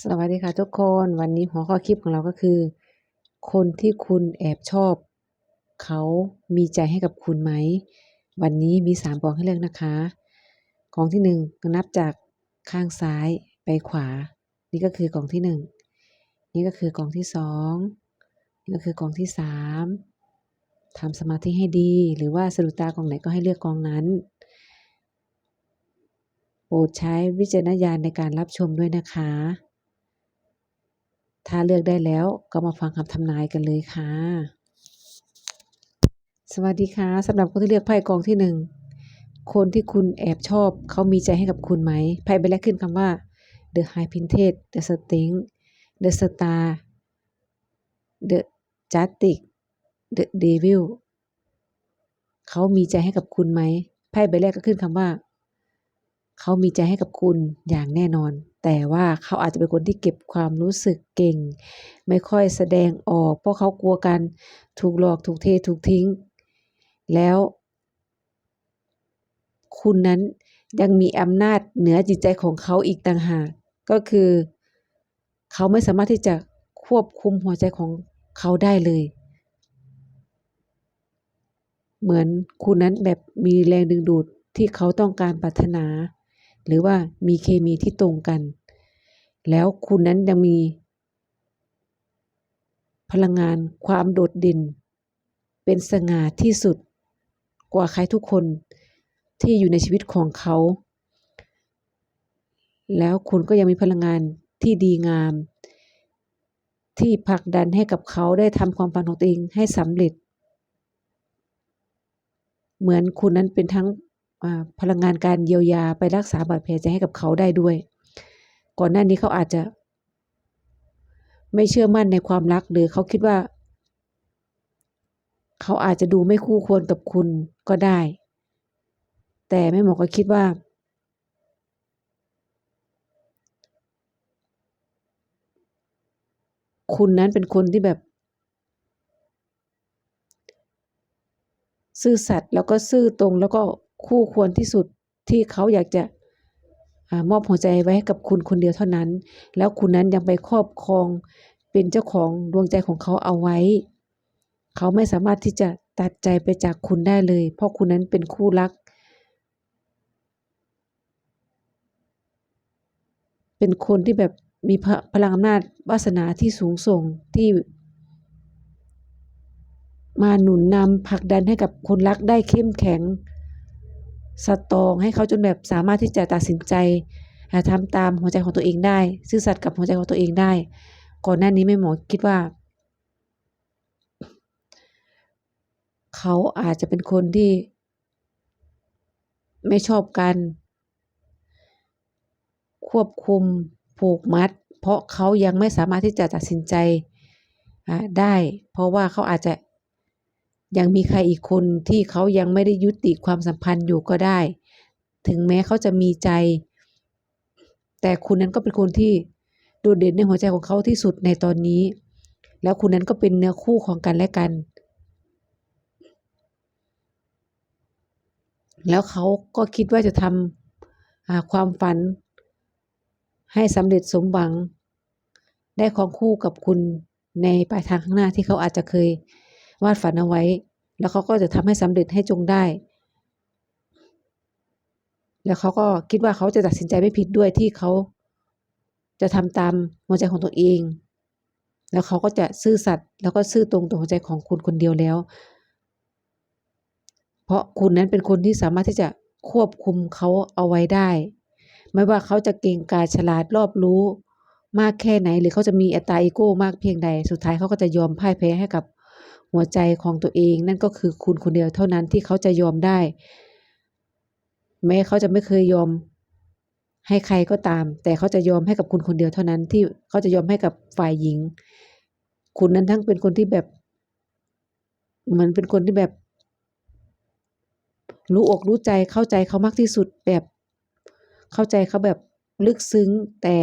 สวัสดีค่ะทุกคนวันนี้หัวข้อคลิปของเราก็คือ คนที่คุณแอบชอบ เขามีใจให้กับคุณไหม วันนี้มีสามกองให้เลือกนะคะ กองที่หนึ่งนับจากข้างซ้ายไปขวา นี่ก็คือกองที่หนึ่งนี่ก็คือกองที่สองนี่ก็คือกองที่สามทำสมาธิให้ดี หรือว่าสะดุดตากองไหนก็ให้เลือกกองนั้นโปรดใช้วิจารณญาณในการรับชมด้วยนะคะ ถ้าเลือกได้แล้วก็มาฟังคำทำนายกันเลยค่ะ สวัสดีค่ะสำหรับคนที่เลือกไพ่กองที่หนึ่งคนที่คุณแอบชอบเขามีใจให้กับคุณไหมไพ่ใบแรกขึ้นคำว่า The High Princess The Sting The Star The Justice The Devil เขามีใจให้กับคุณไหมไพ่ใบแรกก็ขึ้นคำว่า เขามีใจให้กับคุณอย่างแน่นอน แต่ว่าเขาอาจจะเป็นคนที่เก็บความรู้สึกเก่ง ไม่ค่อยแสดงออก เพราะเขากลัวการถูกหลอกถูกเทถูกทิ้ง แล้ว คุณนั้นยังมีอำนาจเหนือจิตใจของเขาอีกต่างหากก็คือ เขาไม่สามารถที่จะควบคุมหัวใจของเขาได้เลย เหมือนคุณนั้นแบบมีแรงดึงดูดที่เขาต้องการปรารถนา หรือว่ามีเคมีที่ตรงกัน แล้วคุณนั้นยังมี พลังงานความโดดเด่น เป็นสง่าที่สุดกว่าใครทุกคนที่อยู่ในชีวิตของเขา แล้วคุณก็ยังมีพลังงานที่ดีงาม ที่ผลักดันให้กับเขาได้ทำความฝันของตัวเองให้สำเร็จ เหมือนคุณนั้นเป็นทั้งพลังงานการเยียวยาไปรักษาบาดแผลใจให้กับเขาได้ด้วย ก่อนหน้านี้เขาอาจจะ ไม่เชื่อมั่นในความรักหรือเขาคิดว่า เขาอาจจะดูไม่คู่ควรกับคุณก็ได้ แต่แม่หมอก็คิดว่า คุณนั้นเป็นคนที่แบบ ซื่อสัตย์แล้วก็ซื่อตรงแล้วก็คู่ควรที่สุดที่เขาอยากจะ มอบหัวใจไว้ให้กับคุณคนเดียวเท่านั้น แล้วคุณนั้นยังไปครอบครองเป็นเจ้าของดวงใจของเขาเอาไว้ เขาไม่สามารถที่จะตัดใจไปจากคุณได้เลย เพราะคุณนั้นเป็นคู่รัก เป็นคนที่แบบมีพลังอำนาจวาสนาที่สูงส่งที่ มาหนุนนำผลักดันให้กับคนรักได้เข้มแข็ง สตองให้เขาจนแบบสามารถที่จะตัดสินใจทำตามหัวใจของตัวเองได้ ซื่อสัตย์กับหัวใจของตัวเองได้ ก่อนหน้านี้แม่หมอคิดว่า เขาอาจจะเป็นคนที่ ไม่ชอบการควบคุมผูกมัด เพราะเขายังไม่สามารถที่จะตัดสินใจได้ เพราะว่าเขาอาจจะ ยังมีใครอีกคนที่เขายังไม่ได้ยุติความสัมพันธ์อยู่ก็ได้ ถึงแม้เขาจะมีใจ แต่คุณนั้นก็เป็นคนที่โดดเด่นในหัวใจของเขาที่สุดในตอนนี้ แล้วคุณนั้นก็เป็นเนื้อคู่ของกันและกัน แล้วเขาก็คิดว่าจะทำความฝัน ให้สำเร็จสมหวัง ได้ของคู่กับคุณในปลายทางข้างหน้าที่เขาอาจจะเคย วาดฝันเอาไว้ แล้วเขาก็จะทำให้สำเร็จให้จงได้ แล้วเขาก็คิดว่าเขาจะตัดสินใจไม่ผิดด้วยที่เขาจะทำตามหัวใจของตัวเอง แล้วเขาก็จะซื่อสัตย์แล้วก็ซื่อตรงต่อหัวใจของคุณคนเดียวแล้ว เพราะคุณนั้นเป็นคนที่สามารถที่จะควบคุมเขาเอาไว้ได้ ไม่ว่าเขาจะเก่งกาจฉลาดรอบรู้มากแค่ไหน หรือเขาจะมีอัตตาอีโก้มากเพียงใด สุดท้ายเขาก็จะยอมพ่ายแพ้ให้กับ หัวใจของตัวเอง นั่นก็คือคุณคนเดียวเท่านั้นที่เขาจะยอมได้ แม้เขาจะไม่เคยยอมให้ใครก็ตาม แต่เขาจะยอมให้กับคุณคนเดียวเท่านั้นที่เขาจะยอมให้กับฝ่ายหญิง คุณนั้นทั้งเป็นคนที่แบบเหมือนเป็นคนที่แบบ รู้อกรู้ใจเข้าใจเขามากที่สุดแบบ เข้าใจเขาแบบลึกซึ้ง แต่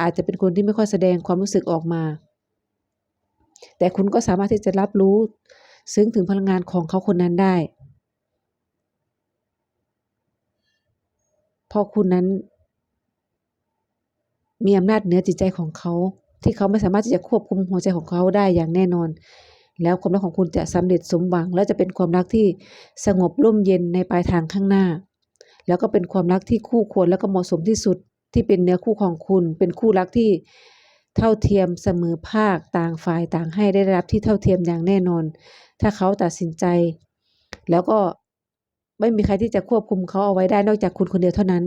อาจจะเป็นคนที่ไม่ค่อยแสดงความรู้สึกออกมา แต่คุณก็สามารถที่จะรับรู้ ซึ้งถึงพลังงานของเขาคนนั้นได้พอคุณนั้น มีอำนาจเหนือจิตใจของเขา ที่เขาไม่สามารถที่จะควบคุมหัวใจของเขาได้อย่างแน่นอน แล้วความรักของคุณจะสำเร็จสมหวัง และจะเป็นความรักที่สงบร่มเย็นในปลายทางข้างหน้า แล้วก็เป็นความรักที่คู่ควรและก็เหมาะสมที่สุดที่เป็นเนื้อคู่ของคุณ เป็นคู่รักที่ เท่าเทียมเสมอภาคต่างฝ่ายต่างให้ได้รับที่เท่าเทียมอย่างแน่นอน ถ้าเขาตัดสินใจ แล้วก็ไม่มีใครที่จะควบคุมเขาเอาไว้ได้นอกจากคุณคนเดียวเท่านั้น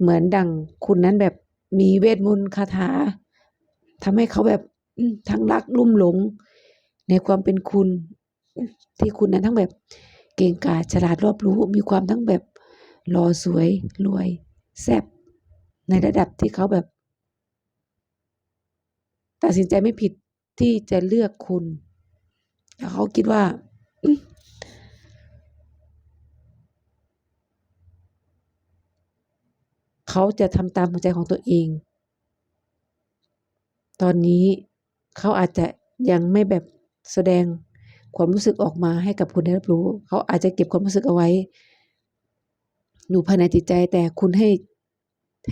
เหมือนดังคุณนั้นแบบมีเวทมนต์คาถาทำให้เขาแบบทั้งรักลุ่มหลง ในความเป็นคุณ ที่คุณนั้นทั้งแบบเก่งกาจฉลาดรอบรู้ มีความทั้งแบบหล่อสวยรวย แซ่บในระดับที่เขาแบบ ตัดสินใจไม่ผิดที่จะเลือกคุณแล้วเขาคิดว่าเขาจะทำตามหัวใจของตัวเอง ตอนนี้เขาอาจจะยังไม่แบบแสดงความรู้สึกออกมาให้กับคุณได้รับรู้ เขาอาจจะเก็บความรู้สึกเอาไว้ อยู่ภายในจิตใจแต่คุณให้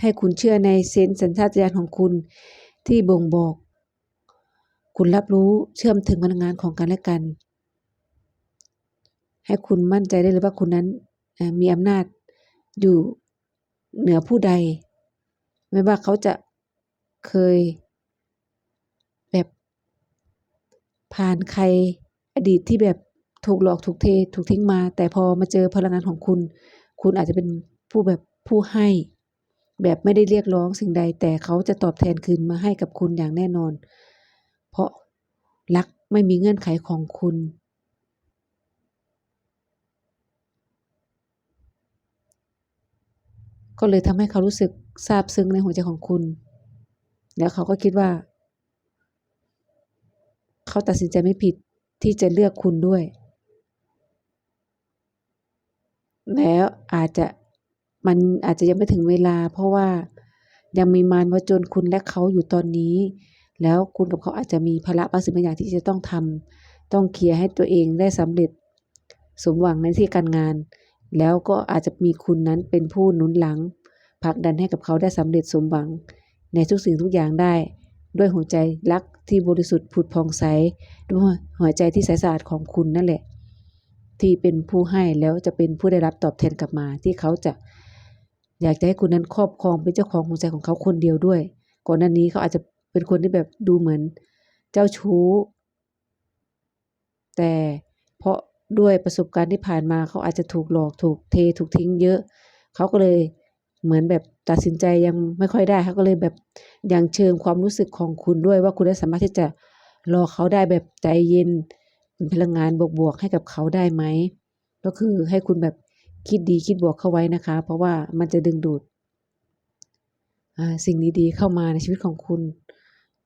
ให้คุณเชื่อในเซนส์สัญชาตญาณของคุณที่บ่งบอก คุณรับรู้เชื่อมถึงพลังงานของกันและกัน ให้คุณมั่นใจได้เลยว่าคุณนั้นมีอำนาจอยู่เหนือผู้ใด ไม่ว่าเขาจะเคย แบบผ่านใครอดีตที่แบบถูกหลอกถูกเทถูกทิ้งมา แต่พอมาเจอพลังงานของคุณ คุณอาจจะเป็นผู้แบบผู้ให้ แบบไม่ได้เรียกร้องสิ่งใด แต่เขาจะตอบแทนคืนมาให้กับคุณอย่างแน่นอน เพราะรักไม่มีเงื่อนไขของคุณ ก็เลยทำให้เขารู้สึกซาบซึ้งในหัวใจของคุณ แล้วเขาก็คิดว่า เขาตัดสินใจไม่ผิดที่จะเลือกคุณด้วย แล้วอาจจะมันอาจจะยังไม่ถึงเวลา เพราะว่ายังมีมารมาจนคุณและเขาอยู่ตอนนี้ แล้วคุณกับเขาอาจจะมีภาระบางสิ่งบางอย่างที่จะต้องทำต้องเคลียร์ให้ตัวเองได้สำเร็จ สมหวังในที่การงาน แล้วก็อาจจะมีคุณนั้นเป็นผู้หนุนหลังผลักดันให้กับเขาได้สำเร็จสมหวัง ในทุกสิ่งทุกอย่างได้ ด้วยหัวใจรักที่บริสุทธิ์ผุดพองใสด้วยหัวใจที่ใสสะอาดของคุณนั่นแหละ ที่เป็นผู้ให้แล้วจะเป็นผู้ได้รับตอบแทนกลับมา ที่เขาจะอยากจะให้คุณนั้นครอบครองเป็นเจ้าของหัวใจของเขาคนเดียวด้วย ก่อนหน้านี้เขาอาจจะ เป็นคนที่แบบดูเหมือนเจ้าชู้ แต่เพราะด้วยประสบการณ์ที่ผ่านมาเขาอาจจะถูกหลอกถูกเทถูกทิ้งเยอะ เขาก็เลยเหมือนแบบตัดสินใจยังไม่ค่อยได้เขาก็เลยแบบยังเชิงความรู้สึกของคุณด้วยว่าคุณได้สามารถที่จะรอเขาได้แบบใจเย็นเป็นพลังงานบวกๆให้กับเขาได้ไหมก็คือให้คุณแบบคิดดีคิดบวกเข้าไว้นะคะ เพราะว่ามันจะดึงดูดสิ่งดีๆเข้ามาในชีวิตของคุณ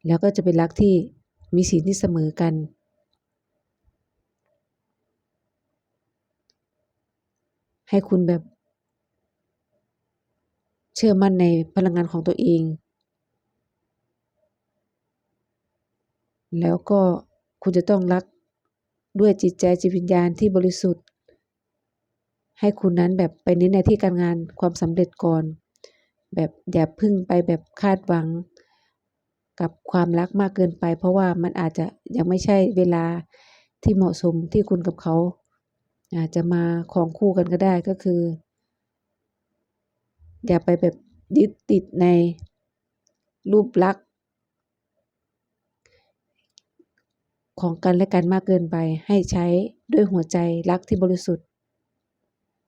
แล้วก็จะเป็นรักที่มีศีลที่เสมอกัน ให้คุณแบบ เชื่อมั่นในพลังงานของตัวเอง แล้วก็คุณจะต้องรักด้วยจิตใจจิตวิญญาณที่บริสุทธิ์ ให้คุณนั้นแบบไปเน้นในที่การงานความสำเร็จก่อน แบบอย่าพึ่งไปแบบคาดหวัง กับความรักมากเกินไป เพราะว่ามันอาจจะยังไม่ใช่เวลาที่เหมาะสมที่คุณกับเขาอาจจะมาครองคู่กันก็ได้ก็คือ อย่าไปแบบยึดติดในรูปลักษณ์ของกันและกันมากเกินไป ให้ใช้ด้วยหัวใจรักที่บริสุทธิ์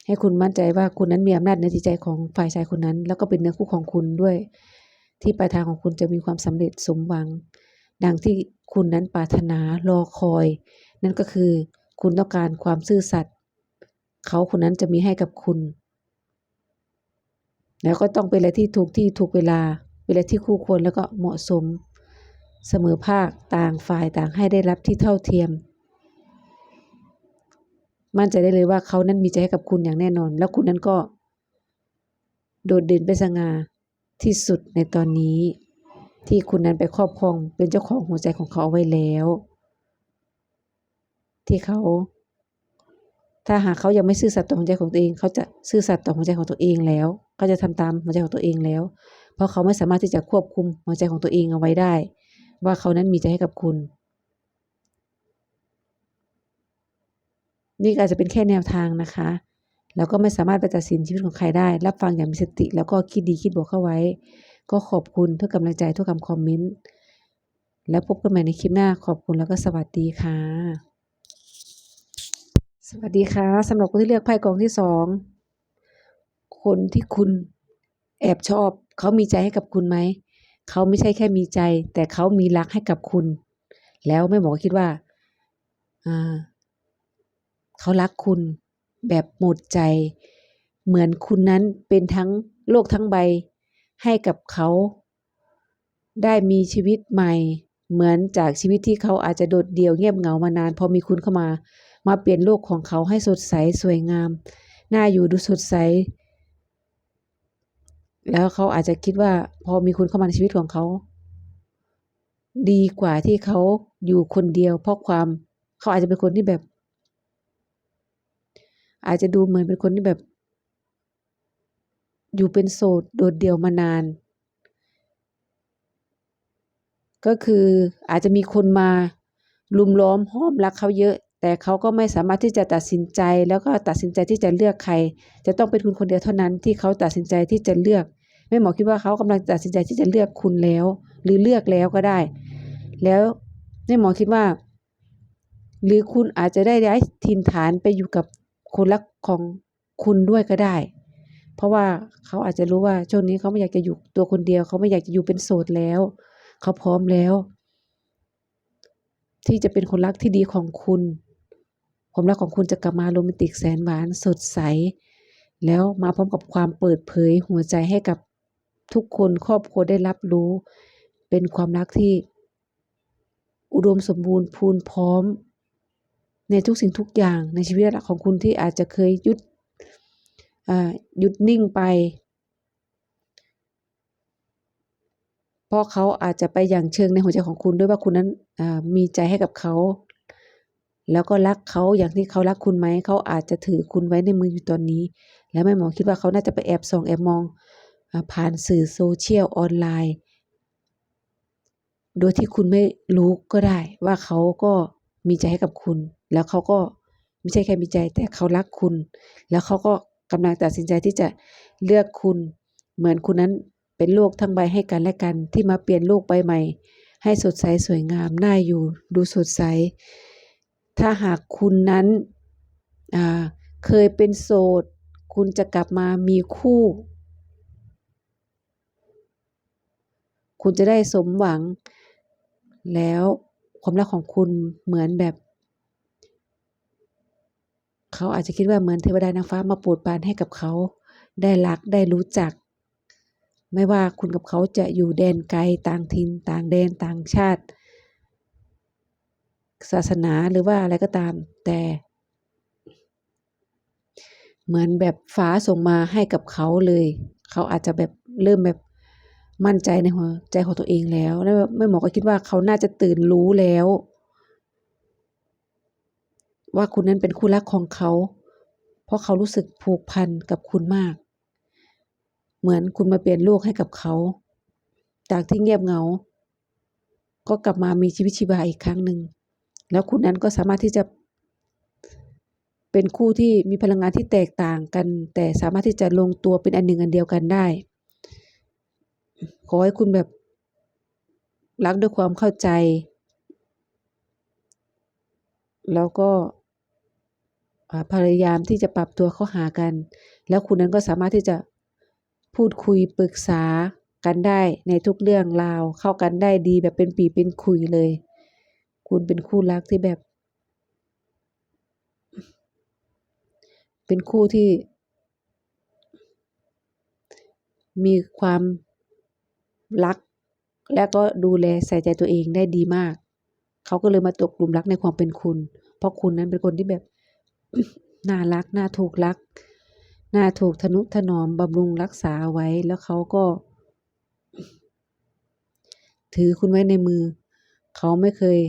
ให้คุณมั่นใจว่าคุณนั้นมีอำนาจในจิตใจของฝ่ายชายคนนั้น แล้วก็เป็นเนื้อคู่ของคุณด้วย ที่ปลายทางของคุณจะมีความสำเร็จสมหวัง ดังที่คุณนั้นปรารถนารอคอย นั่นก็คือคุณต้องการความซื่อสัตย์เขาคนนั้นจะมีให้กับคุณ แล้วก็ต้องเป็นอะไรที่ถูกที่ถูกเวลาเป็นอะไรที่คู่ควรแล้วก็เหมาะสม เสมอภาคต่างฝ่ายต่างให้ได้รับที่เท่าเทียม มั่นใจได้เลยว่าเขานั้นมีใจให้กับคุณอย่างแน่นอน แล้วคุณนั้นก็ โดดเด่นเป็นสง่า ที่สุดในตอนนี้ ที่คุณนั้นไปครอบครองเป็นเจ้าของหัวใจของเขาเอาไว้แล้ว ที่เขา ถ้าหากเขายังไม่ซื่อสัตย์ต่อหัวใจของตัวเอง เขาจะซื่อสัตย์ต่อหัวใจของตัวเองแล้วเขาจะทำตามหัวใจของตัวเองแล้ว เพราะเขาไม่สามารถที่จะควบคุมหัวใจของตัวเองเอาไว้ได้ ว่าเขานั้นมีใจให้กับคุณ นี่อาจจะเป็นแค่แนวทางนะคะ แล้วก็ไม่สามารถไปตัดสินชีวิตของใครได้ รับฟังอย่างมีสติ แล้วก็คิดดีคิดบวกเข้าไว้ ก็ขอบคุณทุกกำลังใจทุกคำคอมเมนต์ แล้วพบกันใหม่ในคลิปหน้า ขอบคุณแล้วก็สวัสดีค่ะ สวัสดีค่ะสำหรับคนที่เลือกไพ่กองที่สองคนที่คุณแอบชอบ เขามีใจให้กับคุณไหม เขาไม่ใช่แค่มีใจ แต่เขามีรักให้กับคุณ แล้วแม่หมอก็คิดว่า อ่า เขารักคุณ แบบหมดใจ เหมือนคุณนั้นเป็นทั้งโลกทั้งใบให้กับเขา ได้มีชีวิตใหม่ เหมือนจากชีวิตที่เขาอาจจะโดดเดี่ยวเงียบเหงามานาน พอมีคุณเข้ามา มาเปลี่ยนโลกของเขาให้สดใสสวยงามน่าอยู่ดูสดใส แล้วเขาอาจจะคิดว่า พอมีคุณเข้ามาในชีวิตของเขา ดีกว่าที่เขาอยู่คนเดียว เพราะความเขาอาจจะเป็นคนที่แบบ อาจจะดูเหมือนเป็นคนที่แบบ อยู่เป็นโสดโดดเดี่ยวมานาน ก็คืออาจจะมีคนมาลุมล้อมห้อมรักเขาเยอะ แต่เขาก็ไม่สามารถที่จะตัดสินใจแล้วก็ตัดสินใจที่จะเลือกใคร จะต้องเป็นคุณคนเดียวเท่านั้นที่เขาตัดสินใจที่จะเลือกแม่หมอคิดว่าเขากำลังตัดสินใจที่จะเลือกคุณแล้ว หรือเลือกแล้วก็ได้ แล้วแม่หมอคิดว่า หรือคุณอาจจะได้ย้ายถิ่นฐานไปอยู่กับ คนรักของคุณด้วยก็ได้ เพราะว่าเขาอาจจะรู้ว่าช่วงนี้เขาไม่อยากจะอยู่ตัวคนเดียว เขาไม่อยากจะอยู่เป็นโสดแล้ว เขาพร้อมแล้ว ที่จะเป็นคนรักที่ดีของคุณความรักของคุณจะกลับมาโรแมนติกแสนหวานสดใส แล้วมาพร้อมกับความเปิดเผยหัวใจให้กับทุกคนครอบครัวได้รับรู้ เป็นความรักที่ อุดมสมบูรณ์พูนพร้อม ในทุกสิ่งทุกอย่างในชีวิตของคุณที่อาจจะเคยหยุดหยุดนิ่งไป เพราะเขาอาจจะไปอย่างเชิงในหัวใจของคุณด้วยว่าคุณนั้นมีใจให้กับเขา แล้วก็รักเขาอย่างที่เขารักคุณไหม เขาอาจจะถือคุณไว้ในมืออยู่ตอนนี้ แล้วแม่หมอคิดว่าเขาน่าจะไปแอบส่องแอบมองผ่านสื่อโซเชียลออนไลน์ โดยที่คุณไม่รู้ก็ได้ว่าเขาก็มีใจให้กับคุณ แล้วเขาก็ไม่ใช่แค่มีใจแต่เขารักคุณ แล้วเขาก็กำลังตัดสินใจที่จะเลือกคุณ เหมือนคุณนั้นเป็นโลกทั้งใบให้กันและกันที่มาเปลี่ยนโลกใบใหม่ ให้สดใสสวยงามน่าอยู่ดูสดใส ถ้าหากคุณนั้นเคยเป็นโสด คุณจะกลับมามีคู่ คุณจะได้สมหวังแล้วความรักของคุณเหมือนแบบ เขาอาจจะคิดว่าเหมือนเทวดานางฟ้ามาปรดปานให้กับเขา ได้รักได้รู้จัก ไม่ว่าคุณกับเขาจะอยู่แดนไกลต่างถิ่นต่างแดนต่างชาติ ศาสนาหรือว่าอะไรก็ตาม แต่ เหมือนแบบฟ้าส่งมาให้กับเขาเลย เขาอาจจะแบบเริ่มแบบมั่นใจในหัวใจของตัวเองแล้วแล้วแม่หมอก็คิดว่าเขาน่าจะตื่นรู้แล้ว ว่าคุณนั้นเป็นคู่รักของเขา เพราะเขารู้สึกผูกพันกับคุณมาก เหมือนคุณมาเปลี่ยนโลกให้กับเขา จากที่เงียบเหงา ก็กลับมามีชีวิตชีวาอีกครั้งหนึ่ง แล้วคุณนั้นก็สามารถที่จะ เป็นคู่ที่มีพลังงานที่แตกต่างกัน แต่สามารถที่จะลงตัวเป็นอันหนึ่งอันเดียวกันได้ ขอให้คุณแบบรักด้วยความเข้าใจ แล้วก็ พยายามที่จะปรับตัวเข้าหากัน แล้วคุณนั้นก็สามารถที่จะพูดคุยปรึกษากันได้ในทุกเรื่องราว เข้ากันได้ดีแบบเป็นปีเป็นคุยเลย คุณเป็นคู่รักที่แบบ เป็นคู่ที่ มีความรัก และก็ดูแลใส่ใจตัวเองได้ดีมาก เขาก็เลยมาตกหลุมรักในความเป็นคุณ เพราะคุณนั้นเป็นคนที่แบบ น่ารักน่าถูกรักน่าถูกทนุถนอมบำรุงรักษาไว้แล้วเขาก็ ถือคุณไว้ในมือ เขาไม่เคย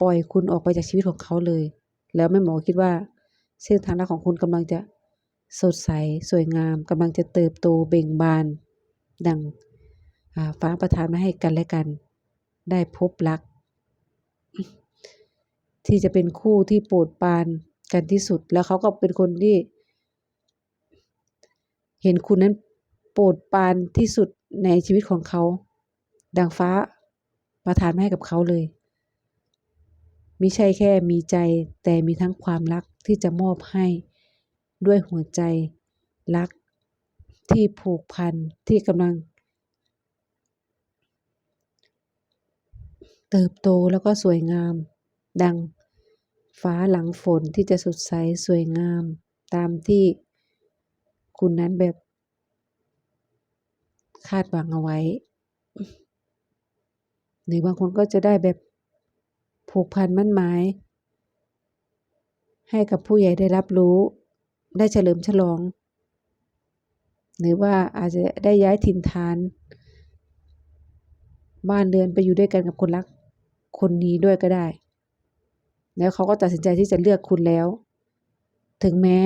ปล่อยคุณออกไปจากชีวิตของเขาเลย แล้วแม่หมอคิดว่า เส้นทางรักของคุณกำลังจะสดใสสวยงามกำลังจะเติบโตเบ่งบาน ดังฟ้าประทานมาให้กันและกัน ได้พบรัก ที่จะเป็นคู่ที่โปรดปานกันที่สุด แล้วเขาก็เป็นคนที่ เห็นคุณนั้นโปรดปานที่สุดในชีวิตของเขา ดังฟ้าประทานมาให้กับเขาเลยมิใช่แค่มีใจแต่มีทั้งความรักที่จะมอบให้ด้วยหัวใจรักที่ผูกพันที่กำลัง เติบโตแล้วก็สวยงาม ดังฟ้าหลังฝนที่จะสดใสสวยงาม ตามที่คุณนั้นแบบ คาดหวังเอาไว้ หรือบางคนก็จะได้แบบผูกพันมั่นหมาย ให้กับผู้ใหญ่ได้รับรู้ ได้เฉลิมฉลอง หรือว่าอาจจะได้ย้ายถิ่นฐาน บ้านเรือนไปอยู่ด้วยกันกับคนรักคนนี้ด้วยก็ได้ แล้วเขาก็ตัดสินใจที่จะเลือกคุณแล้ว ถึงแม้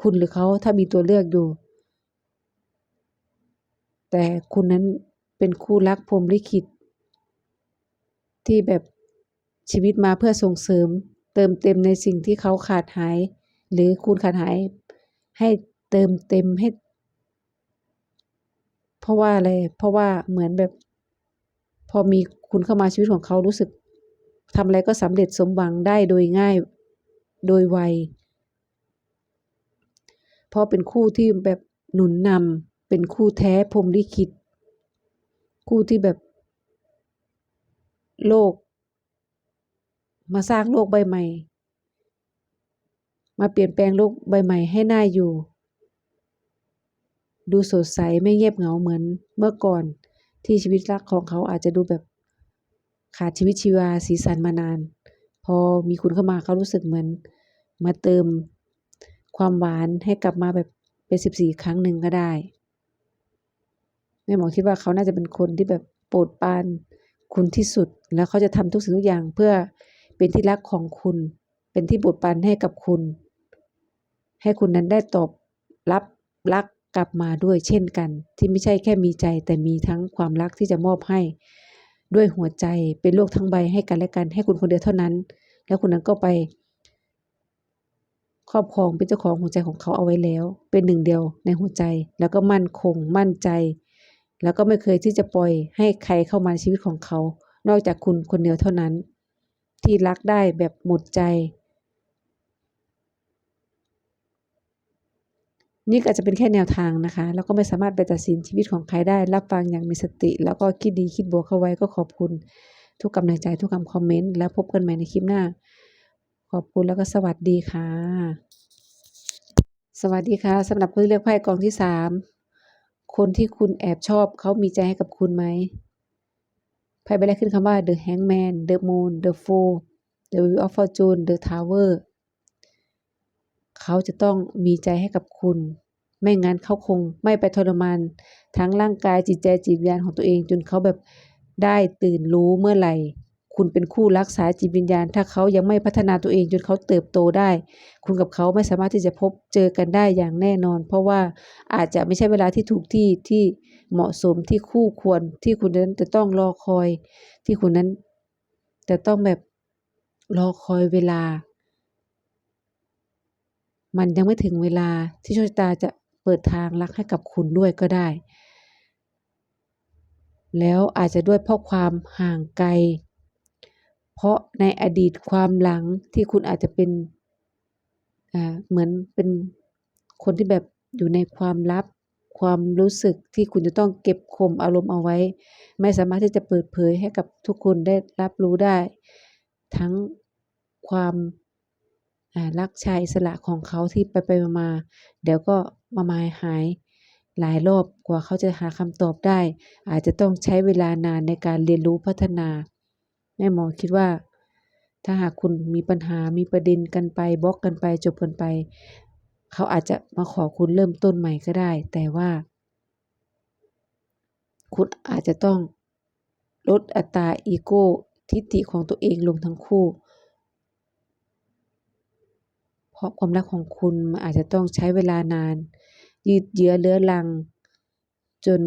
คุณหรือเขาถ้ามีตัวเลือกอยู่ แต่คุณนั้นเป็นคู่รักพรมลิขิต ที่แบบชีวิตมาเพื่อส่งเสริม เติมเต็มในสิ่งที่เขาขาดหาย หรือคุณขาดหาย ให้เติมเต็มให้ เพราะว่าอะไรเพราะว่าเหมือนแบบ พอมีคุณเข้ามาชีวิตของเขารู้สึก ทำอะไรก็สำเร็จสมหวังได้โดยง่ายโดยไวเพราะเป็นคู่ที่แบบหนุนนำเป็นคู่แท้พรมลิขิตคู่ที่แบบ โลก มาสร้างโลกใบใหม่ มาเปลี่ยนแปลงโลกใบใหม่ให้น่าอยู่ ดูสดใสไม่เงียบเหงาเหมือนเมื่อก่อนที่ชีวิตรักของเขาอาจจะดูแบบ ขาดชีวิตชีวาสีสันมานาน พอมีคุณเข้ามาเขารู้สึกเหมือน มาเติมความหวานให้กลับมาแบบเป็นสิบสี่ครั้งหนึ่งก็ได้แม่หมอคิดว่าเขาน่าจะเป็นคนที่แบบโปรดปรานคุณที่สุด แล้วเขาจะทำทุกสิ่งทุกอย่างเพื่อเป็นที่รักของคุณ เป็นที่โปรดปรานให้กับคุณ ให้คุณนั้นได้ตอบรับรักกลับมาด้วยเช่นกัน ที่ไม่ใช่แค่มีใจแต่มีทั้งความรักที่จะมอบให้ ด้วยหัวใจเป็นโลกทั้งใบให้กันและกันให้คุณคนเดียวเท่านั้น แล้วคุณนั้นก็ไป ครอบครองเป็นเจ้าของหัวใจของเขาเอาไว้แล้ว เป็นหนึ่งเดียวในหัวใจแล้วก็มั่นคงมั่นใจ แล้วก็ไม่เคยที่จะปล่อยให้ใครเข้ามาในชีวิตของเขา นอกจากคุณคนเดียวเท่านั้น ที่รักได้แบบหมดใจ นี่ก็จะเป็นแค่แนวทางนะคะแล้วก็ไม่สามารถไปตัดสินชีวิตของใครได้ รับฟังอย่างมีสติ แล้วก็คิดดีคิดบวกเข้าไว้ก็ขอบคุณ ทุกกำลังใจทุกคำคอมเมนต์แล้วพบกันใหม่ในคลิปหน้า ขอบคุณแล้วก็สวัสดีค่ะ สวัสดีค่ะสำหรับผู้เลือกไพ่กองที่สามคนที่คุณแอบชอบเขามีใจให้กับคุณไหมไพ่ใบแรกขึ้นคำว่า The Hangman The Moon The Fool The Wheel of Fortune The Tower เขาจะต้องมีใจให้กับคุณ ไม่งั้นเขาคงไม่ไปทรมานทั้งร่างกายจิตใจจิตวิญญาณของตัวเอง จนเขาแบบได้ตื่นรู้เมื่อไหร่ คุณเป็นคู่รักษาจิตวิญญาณ ถ้าเขายังไม่พัฒนาตัวเองจนเขาเติบโตได้ คุณกับเขาไม่สามารถที่จะพบเจอกันได้อย่างแน่นอน เพราะว่าอาจจะไม่ใช่เวลาที่ถูกที่ที่เหมาะสมที่คู่ควรที่คุณนั้นจะต้องรอคอย ที่คุณนั้นจะต้องแบบรอคอยเวลา มันยังไม่ถึงเวลาที่โชคชะตาจะเปิดทางรักให้กับคุณด้วยก็ได้ แล้วอาจจะด้วยเพราะความห่างไกล เพราะในอดีตความหลังที่คุณอาจจะเป็นเหมือนเป็นคนที่แบบอยู่ในความลับความรู้สึกที่คุณจะต้องเก็บข่มอารมณ์เอาไว้ ไม่สามารถที่จะเปิดเผยให้กับทุกคนได้รับรู้ได้ ทั้งความ รักชายอิสละของเขาที่ไปไปมา เดี๋ยวก็มามาหายหลายรอบกว่าเขาจะหาคำตอบได้ อาจจะต้องใช้เวลานานในการเรียนรู้พัฒนา แม่หมอคิดว่า ถ้าหากคุณมีปัญหามีประเด็นกันไปบล็อกกันไปจบกันไป เขาอาจจะมาขอคุณเริ่มต้นใหม่ก็ได้ แต่ว่า คุณอาจจะต้องลดอัตราอีโก้ทิฏฐิของตัวเองลงทั้งคู่ ความรักของคุณมันอาจจะต้องใช้เวลานาน ยืดเยื้อเรื้อรัง จน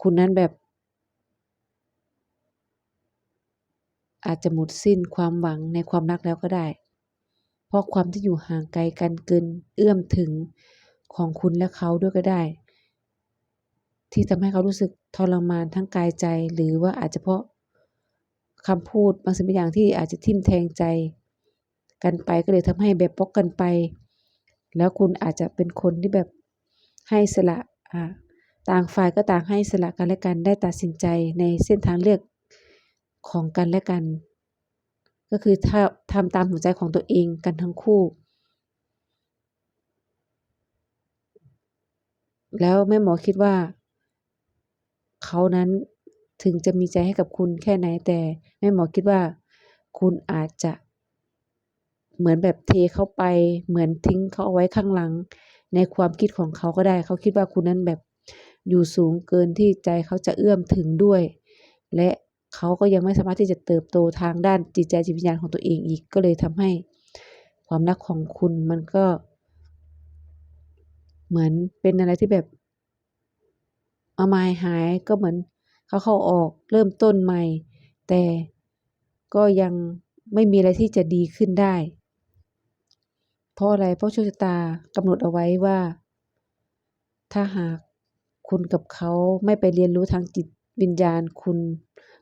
คุณนั้นแบบ อาจจะหมดสิ้นความหวังในความรักแล้วก็ได้ เพราะความที่อยู่ห่างไกลกันเกินเอื้อมถึงของคุณและเขาด้วยก็ได้ ที่ทำให้เขารู้สึกทรมานทั้งกายใจหรือว่าอาจจะเพราะคำพูดบางสิ่งบางอย่างที่อาจจะทิ่มแทงใจ กันไปก็เลยทำให้แบบบล็อกกันไป แล้วคุณอาจจะเป็นคนที่แบบให้สละอ่าต่างฝ่ายก็ต่างให้สละกันและกันได้ตัดสินใจในเส้นทางเลือกของกันและกัน ก็คือถ้าทำตามหัวใจของตัวเองกันทั้งคู่ แล้วแม่หมอคิดว่า เขานั้นถึงจะมีใจให้กับคุณแค่ไหนแต่แม่หมอคิดว่า คุณอาจจะ เหมือนแบบเทเขาไป เหมือนทิ้งเขาเอาไว้ข้างหลัง ในความคิดของเขาก็ได้ เขาคิดว่าคุณนั้นแบบอยู่สูงเกินที่ใจเขาจะเอื้อมถึงด้วย และเขาก็ยังไม่สามารถที่จะเติบโตทางด้านจิตใจจิตวิญญาณของตัวเองอีกก็เลยทำให้ความรักของคุณมันก็ เหมือนเป็นอะไรที่แบบอามายหายก็เหมือนเขาเข้าออกเริ่มต้นใหม่ แต่ก็ยังไม่มีอะไรที่จะดีขึ้นได้ เพราะอะไรเพราะโชคชะตากำหนดเอาไว้ว่า ถ้าหากคุณกับเขาไม่ไปเรียนรู้ทางจิตวิญญาณคุณ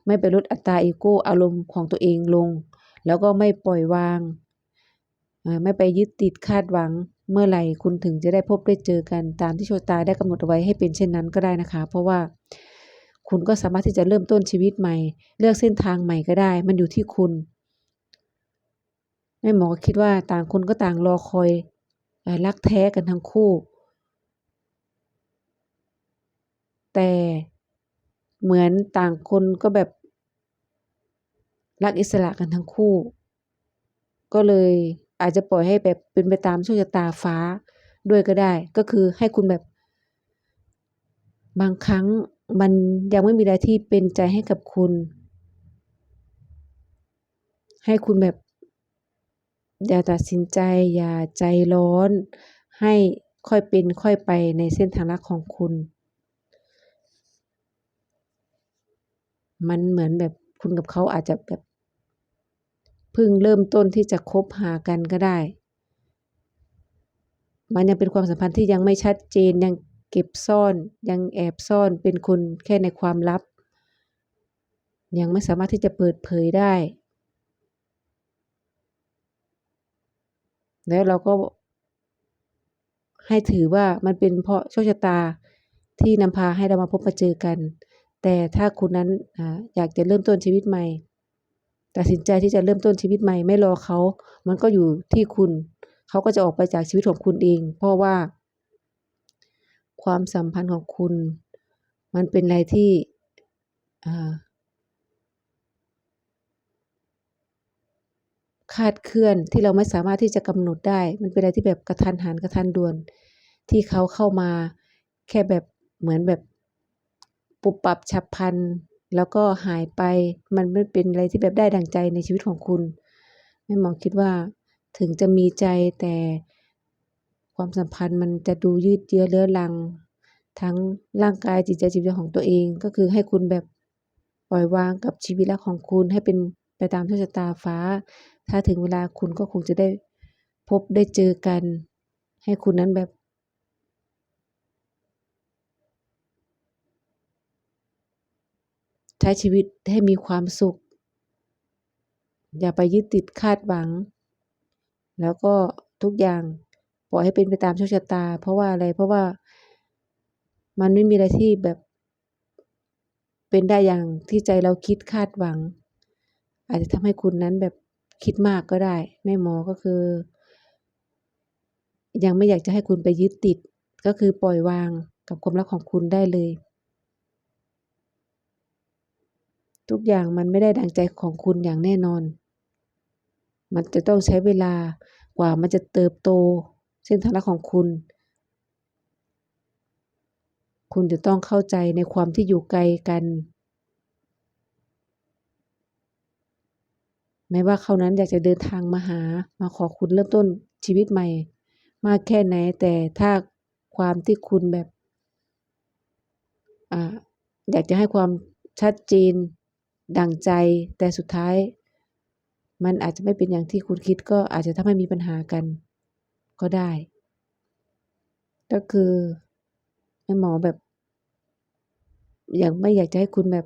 ไม่ไปลดอัตราอีโกอารมณ์ของตัวเองลง แล้วก็ไม่ปล่อยวาง ไม่ไปยึดติดคาดหวังเมื่อไหร่คุณถึงจะได้พบได้เจอกันตามที่โชคชะตาได้กำหนดเอาไว้ให้เป็นเช่นนั้นก็ได้นะคะ เพราะว่าคุณก็สามารถที่จะเริ่มต้นชีวิตใหม่ เลือกเส้นทางใหม่ก็ได้ มันอยู่ที่คุณ แม่หมอก็คิดว่าต่างคนก็ต่างรอคอยรักแท้กันทั้งคู่ แต่เหมือนต่างคนก็แบบรักอิสระกันทั้งคู่ ก็เลยอาจจะปล่อยให้แบบเป็นไปตามโชคชะตาฟ้าด้วยก็ได้ ก็คือให้คุณแบบ บางครั้งมันยังไม่มีอะไรที่เป็นใจให้กับคุณ ให้คุณแบบ อย่าตัดสินใจอย่าใจร้อน ให้ค่อยเป็นค่อยไปในเส้นทางรักของคุณ มันเหมือนแบบคุณกับเขาอาจจะแบบเพิ่งเริ่มต้นที่จะคบหากันก็ได้ มันยังเป็นความสัมพันธ์ที่ยังไม่ชัดเจนยังเก็บซ่อนยังแอบซ่อนเป็นคนแค่ในความลับ ยังไม่สามารถที่จะเปิดเผยได้ แล้วเราก็ ให้ถือว่ามันเป็นเพราะโชคชะตาที่นำพาให้เรามาพบมาเจอกัน แต่ถ้าคุณนั้นอยากจะเริ่มต้นชีวิตใหม่ตัดสินใจที่จะเริ่มต้นชีวิตใหม่ไม่รอเขา มันก็อยู่ที่คุณ เขาก็จะออกไปจากชีวิตของคุณเอง เพราะว่า ความสัมพันธ์ของคุณ มันเป็นอะไรที่ อ่า คาดเคลื่อนที่เราไม่สามารถที่จะกำหนดได้ มันเป็นอะไรที่แบบกระทันหันกระทันด่วน ที่เขาเข้ามาแค่แบบเหมือนแบบปุบปับฉับพลันแล้วก็หายไป มันไม่เป็นอะไรที่แบบได้ดังใจในชีวิตของคุณแม่หมอคิดว่าถึงจะมีใจแต่ความสัมพันธ์มันจะดูยืดเยื้อเรื้อรัง ทั้งร่างกายจิตใจจิตวิญญาณของตัวเองก็คือให้คุณแบบปล่อยวางกับชีวิตรักของคุณให้เป็นไปตามโชคชะตาฟ้า ถ้าถึงเวลาคุณก็คงจะได้พบได้เจอกัน ให้คุณนั้นแบบ ใช้ชีวิตให้มีความสุข อย่าไปยึดติดคาดหวัง แล้วก็ทุกอย่างปล่อยให้เป็นไปตามโชคชะตา เพราะว่าอะไรเพราะว่ามันไม่มีอะไรที่แบบ เป็นได้อย่างที่ใจเราคิดคาดหวัง อาจจะทำให้คุณนั้นแบบ คิดมากก็ได้ แม่หมอก็คือ ยังไม่อยากจะให้คุณไปยึดติด ก็คือปล่อยวางกับความรักของคุณได้เลย ทุกอย่างมันไม่ได้ดังใจของคุณอย่างแน่นอน มันจะต้องใช้เวลากว่ามันจะเติบโต เส้นทางรักของคุณ คุณจะต้องเข้าใจในความที่อยู่ไกลกัน แม้ว่าเขานั้นอยากจะเดินทางมาหา มาขอคุณเริ่มต้นชีวิตใหม่ มากแค่ไหน แต่ถ้าความที่คุณแบบออยากจะให้ความชัดเจนดั่งใจ แต่สุดท้าย มันอาจจะไม่เป็นอย่างที่คุณคิดก็อาจจะทำให้มีปัญหากัน ก็ได้ ก็คือแม่หมอแบบ อยากไม่อยากจะให้คุณแบบ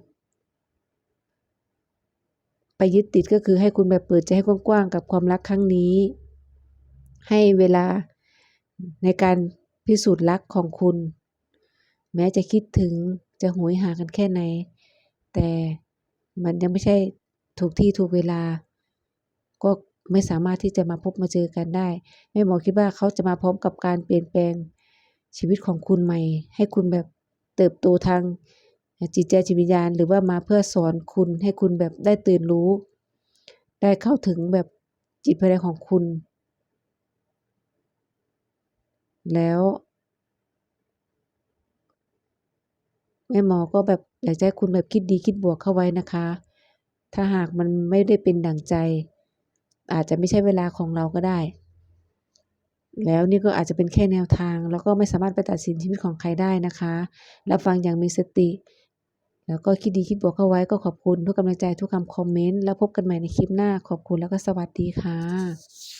ไปยึดติดก็คือให้คุณแบบเปิดใจให้กว้างๆกับความรักครั้งนี้ ให้เวลาในการพิสูจน์รักของคุณ แม้จะคิดถึงจะโหยหากันแค่ไหน แต่มันยังไม่ใช่ถูกที่ถูกเวลา ก็ไม่สามารถที่จะมาพบมาเจอกันได้แม่หมอคิดว่าเขาจะมาพร้อมกับการเปลี่ยนแปลงชีวิตของคุณใหม่ ให้คุณแบบเติบโตทาง จิตใจจิตวิญญาณหรือว่ามาเพื่อสอนคุณให้คุณแบบได้ตื่นรู้ ได้เข้าถึงแบบจิตภายในของคุณ แล้วแม่หมอก็แบบอยากให้คุณแบบคิดดีคิดบวกเข้าไว้นะคะ ถ้าหากมันไม่ได้เป็นดั่งใจ อาจจะไม่ใช่เวลาของเราก็ได้ แล้วนี่ก็อาจจะเป็นแค่แนวทาง แล้วก็ไม่สามารถไปตัดสินชีวิตของใครได้นะคะ รับฟังอย่างมีสติ แล้วก็คิดดีคิดบวกเข้าไว้ก็ขอบคุณทุกกำลังใจทุกคำคอมเมนต์ แล้วพบกันใหม่ในคลิปหน้าขอบคุณแล้วก็สวัสดีค่ะ